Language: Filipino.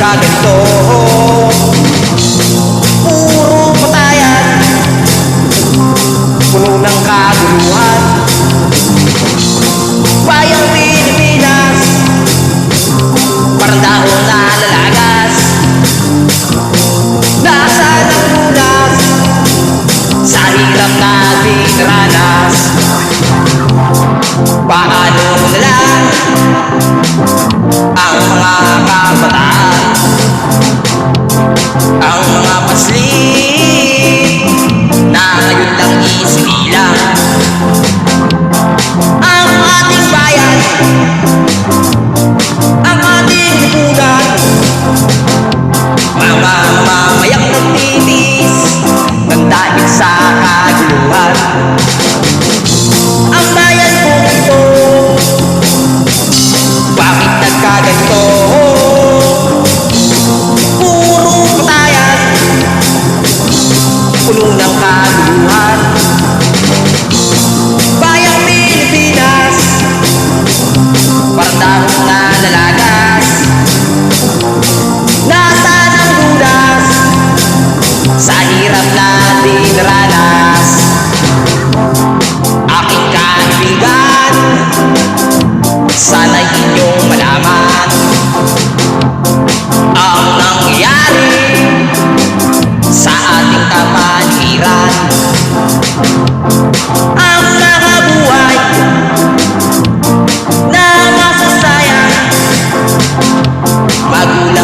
ganito Puro patayan. Puno ng kaguluhan Ang ating lipunan Mga mamamayang nagtitis Nang dahil sa kaguluhan Ang bayan po ito Bakit nagkaganto? Puro patayan Puno ng kaguluhan Magula